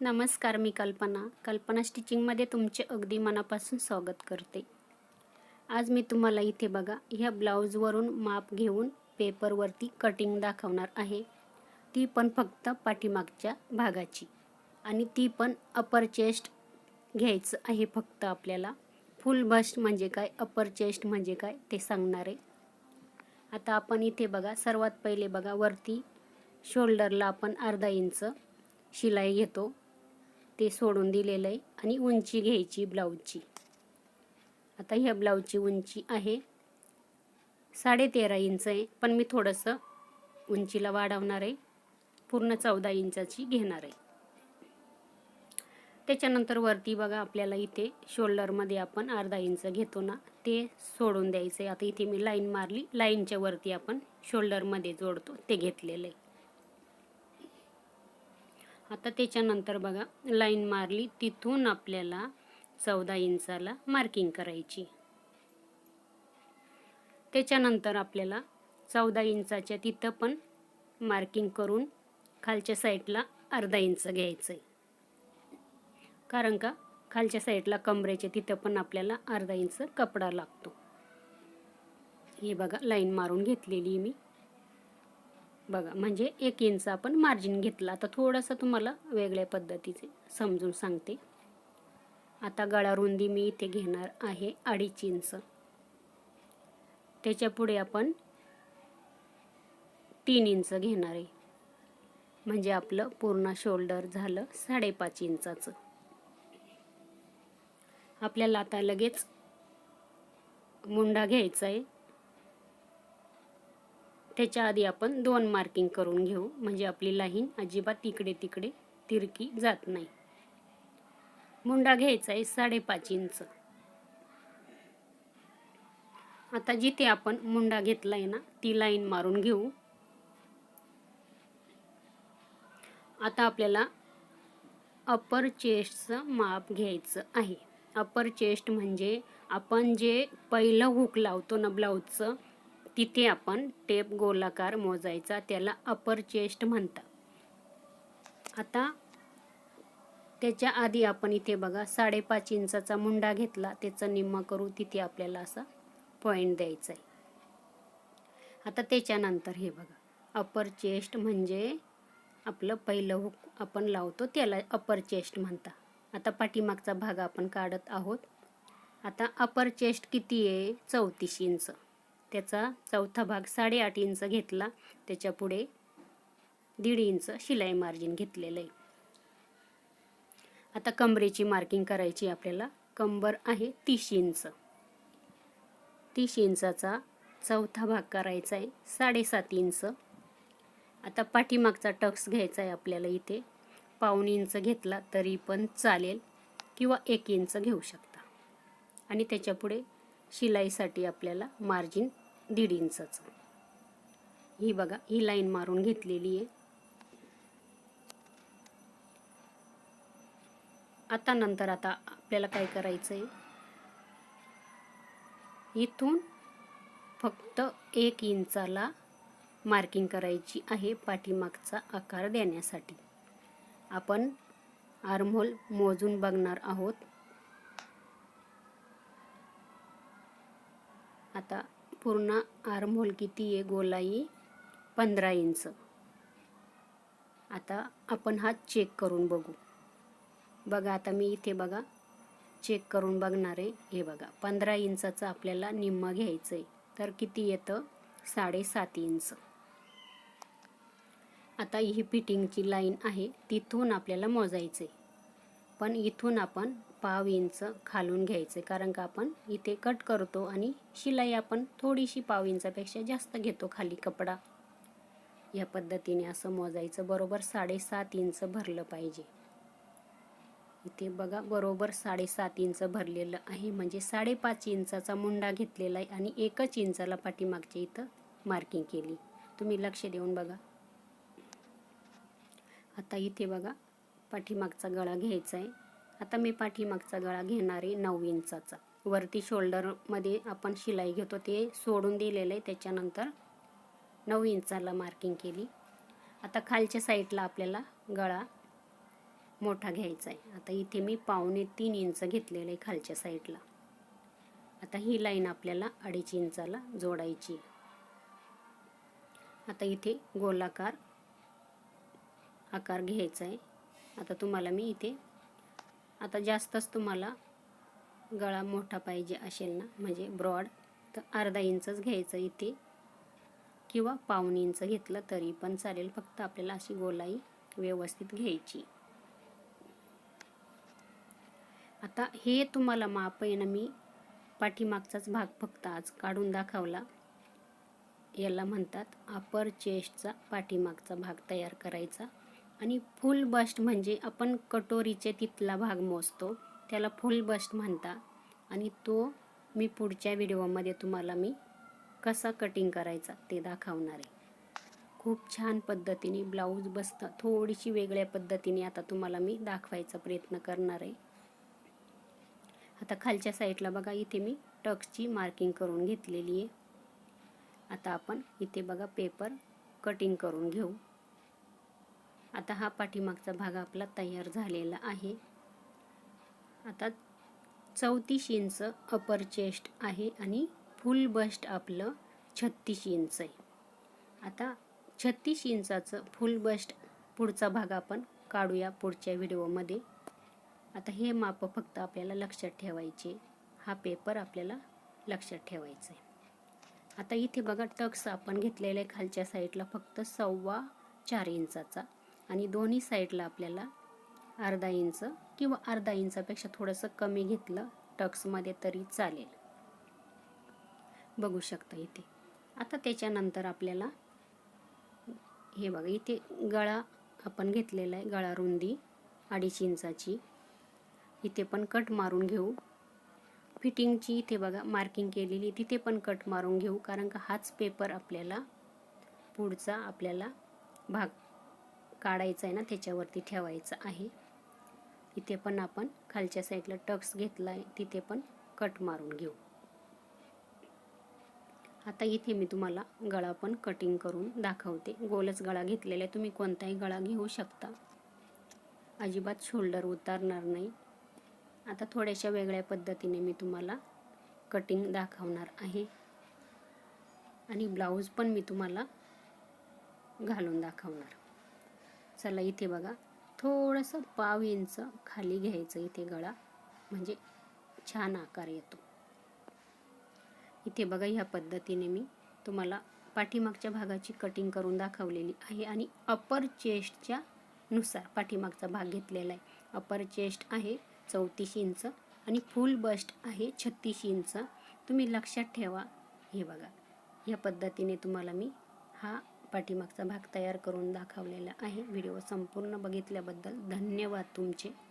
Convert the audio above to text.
नमस्कार मी कल्पना. कल्पना स्टिचिंगमध्ये तुमचे अगदी मनापासून स्वागत करते. आज मी तुम्हाला इथे बघा ह्या ब्लाऊजवरून माप घेऊन पेपरवरती कटिंग दाखवणार आहे. ती पण फक्त पाठीमागच्या भागाची. आणि ती पण अपर चेस्ट घ्यायचं आहे फक्त आपल्याला. फुल बस्ट म्हणजे काय अपर चेस्ट म्हणजे काय ते सांगणार आहे. आता आपण इथे बघा सर्वात पहिले बघा वरती शोल्डरला आपण अर्धा इंच शिलाई घेतो. ते सोडून दिलेलं आहे आणि उंची घ्यायची ब्लाऊजची. आता ह्या ब्लाऊजची उंची आहे. साडेतेरा इंच आहे पण मी थोडंसं उंचीला वाढवणार आहे. पूर्ण चौदा इंचाची घेणार आहे. त्याच्यानंतर वरती बघा आपल्याला इथे शोल्डरमध्ये आपण अर्धा इंच घेतो ना ते सोडून द्यायचं आहे आता इथे मी लाईन मारली लाईनच्या वरती आपण शोल्डरमध्ये जोडतो ते घेतलेलं आहे. आता त्याच्यानंतर बघा लाईन मारली. तिथून आपल्याला चौदा इंचाला मार्किंग करायची. त्याच्यानंतर आपल्याला चौदा इंचाच्या तिथं पण मार्किंग करून खालच्या साईडला अर्धा इंच घ्यायचं आहे कारण का? खालच्या साईडला कमरेच्या तिथं पण आपल्याला अर्धा इंच कपडा लागतो. हे बघा लाईन मारून घेतलेली मी. बघा म्हणजे एक इंच आपण मार्जिन घेतलं. आता थोडंसं तुम्हाला वेगळ्या पद्धतीचे समजून सांगते. आता गळा रुंदी मी इथे घेणार आहे अडीच इंच. त्याच्या पुढे आपण तीन इंच घेणार आहे. म्हणजे आपलं पूर्ण शोल्डर झालं साडेपाच इंचाचं. आपल्याला आता लगेच मुंडा घ्यायचा आहे. त्याच्या आधी आपण दोन मार्किंग करून घेऊ. म्हणजे आपली लाईन अजिबात इकडे तिकडे तिरकी जात नाही. मुंडा घ्यायचा आहे साडेपाच इंच. आता जिथे आपण मुंडा घेतला आहे ना ती लाईन मारून घेऊ. आता आपल्याला अपर चेस्टचं माप घ्यायचं आहे. अपर चेस्ट म्हणजे आपण जे पहिलं हुक लावतो ना ब्लाऊजचं तिथे आपण टेप गोलाकार मोजायचा त्याला अपर चेस्ट म्हणतात. आता त्याच्या आधी आपण इथे बघा साडेपाच इंचाचा मुंडा घेतला त्याचं निम्मा करू तिथे आपल्याला असा पॉईंट द्यायचा आहे आता त्याच्यानंतर हे बघा अपर चेस्ट म्हणजे आपलं पहिलं हुक आपण लावतो त्याला अपर चेस्ट म्हणतात आता पाठीमागचा भाग आपण काढत आहोत. आता अपर चेस्ट किती आहे चौतीस इंच. त्याचा चौथा भाग साडेआठ इंच घेतला. त्याच्या पुढे दीड इंच शिलाई मार्जिन घेतलेलं आहे. आता कमरेची मार्किंग करायची आपल्याला. कंबर आहे तीस इंच. तीस इंचाचा चौथा भाग करायचा आहे साडेसात इंच. आता पाठीमागचा टक्स घ्यायचा आहे आपल्याला इथे. पाऊन इंच घेतला तरी पण चालेल किंवा एक इंच घेऊ शकता. आणि त्याच्यापुढे शिलाईसाठी आपल्याला मार्जिन दीड इंचाचं. ही बघा ही लाईन मारून घेतलेली आहे. आता नंतर आता आपल्याला काय करायचं आहे इथून फक्त एक इंचाला मार्किंग करायची आहे पाठीमागचा आकार देण्यासाठी. आपण आर्महोल मोजून बघणार आहोत. आता पूर्ण आर्महोल किती आहे गोलाई? पंधरा इंच. आता आपण हा चेक करून बघू. बघा आता मी इथे बघा. चेक करून बघणार आहे. हे बघा पंधरा इंचाचं आपल्याला निम्म घ्यायचं आहे तर किती येतं? साडेसात इंच. आता ही फिटिंगची लाईन आहे तिथून आपल्याला मोजायचं आहे पण इथून आपण पाव इंच खालून घ्यायचे कारण का आपण इथे कट करतो आणि शिलाई आपण थोडीशी पाव इंचापेक्षा जास्त घेतो खाली कपडा. या पद्धतीने असं मोजायचं बरोबर साडेसात इंच भरलं पाहिजे. इथे बघा बरोबर साडेसात इंच भरलेलं आहे म्हणजे साडेपाच इंचाचा मुंडा घेतलेला आहे आणि एकच इंचाला पाठीमागच्या इथं मार्किंग केली. तुम्ही लक्ष देऊन बघा. आता इथे बघा पाठीमागचा गळा घ्यायचा आहे. आता मी पाठीमागचा गळा घेणार आहे नऊ इंचाचा. वरती शोल्डरमध्ये आपण शिलाई घेतो ते सोडून दिलेलं आहे. त्याच्यानंतर नऊ इंचाला मार्किंग केली. आता खालच्या साईडला आपल्याला गळा मोठा घ्यायचा आहे. आता इथे मी पावणे तीन इंच घेतलेलं आहे खालच्या साईडला आता ही लाईन आपल्याला अडीच इंचाला जोडायची आहे. आता इथे गोलाकार आकार घ्यायचा आहे. आता तुम्हाला मी इथे आता जास्तच तुम्हाला गळा मोठा पाहिजे असेल ना म्हणजे ब्रॉड तर अर्धा इंचच घ्यायचं इथे. किंवा पाऊण इंच घेतलं तरी पण चालेल फक्त आपल्याला अशी गोलाई व्यवस्थित घ्यायची. आता हे तुम्हाला माप आहे ना मी पाठीमागचाच भाग फक्त आज काढून दाखवला. याला म्हणतात अपर चेस्टचा पाठीमागचा भाग तयार करायचा. आणि फुल बस्ट म्हणजे आपण कटोरीचे तिथला भाग मोजतो. त्याला फुल बस्ट म्हणता. आणि तो मी पुढच्या व्हिडिओमध्ये तुम्हाला मी कसा कटिंग करायचा ते दाखवणार आहे. खूप छान पद्धतीने ब्लाऊज बसतं थोडीशी वेगळ्या पद्धतीने आता तुम्हाला मी दाखवायचा प्रयत्न करणार आहे. आता खालच्या साईडला बघा इथे मी टक्सची मार्किंग करून घेतलेली आहे. आता आपण इथे बघा पेपर कटिंग करून घेऊ. आता हा पाठीमागचा भाग आपला तयार झालेला आहे. आता चौतीस इंच अपर चेस्ट आहे आणि फुल बस्ट आपलं छत्तीस इंच आहे. आता छत्तीस इंचाचं फुल बस्ट पुढचा भाग आपण काढूया पुढच्या व्हिडिओमध्ये. आता हे माप फक्त आपल्याला लक्षात ठेवायचे. हा पेपर आपल्याला लक्षात ठेवायचा आहे. आता इथे बघा टक्स आपण घेतलेला आहे खालच्या साईडला फक्त सव्वा चार इंचाचा आणि दोन्ही साईडला आपल्याला अर्धा इंच किंवा अर्धा इंचापेक्षा थोडंसं कमी घेतलं टक्समध्ये तरी चालेल. बघू शकता इथे. आता त्याच्यानंतर आपल्याला हे बघा इथे गळा आपण घेतलेला आहे गळा रुंदी अडीच इंचाची. इथे पण कट मारून घेऊ. फिटिंगची इथे बघा मार्किंग केलेली तिथे पण कट मारून घेऊ कारण का हाच पेपर आपल्याला पुढचा आपल्याला भाग काढायचं आहे ना त्याच्यावरती ठेवायचं आहे. इथे पण आपण खालच्या साईडला टक्स घेतला आहे तिथे पण कट मारून घेऊ. आता इथे मी तुम्हाला गळा पण कटिंग करून दाखवते. गोलच गळा घेतलेला आहे. तुम्ही कोणताही गळा घेऊ शकता. अजिबात शोल्डर उतारणार नाही. आता थोड्याशा वेगळ्या पद्धतीने मी तुम्हाला कटिंग दाखवणार आहे. आणि ब्लाऊज पण मी तुम्हाला घालून दाखवणार. चला इथे बघा. थोडंसं पाव इंच खाली घ्यायचं इथे गळा. म्हणजे छान आकार येतो. इथे बघा ह्या पद्धतीने मी तुम्हाला पाठीमागच्या भागाची कटिंग करून दाखवलेली आहे आणि अपर चेस्टच्या नुसार पाठीमागचा भाग घेतलेला आहे. अपर चेस्ट आहे चौतीस इंच आणि फुल बस्ट आहे छत्तीस इंच. तुम्ही लक्षात ठेवा. हे बघा. या पद्धतीने तुम्हाला मी हा पाठीमागचा भाग तयार करून दाखवलेला आहे. व्हिडिओ संपूर्ण बघितल्याबद्दल धन्यवाद तुमचे.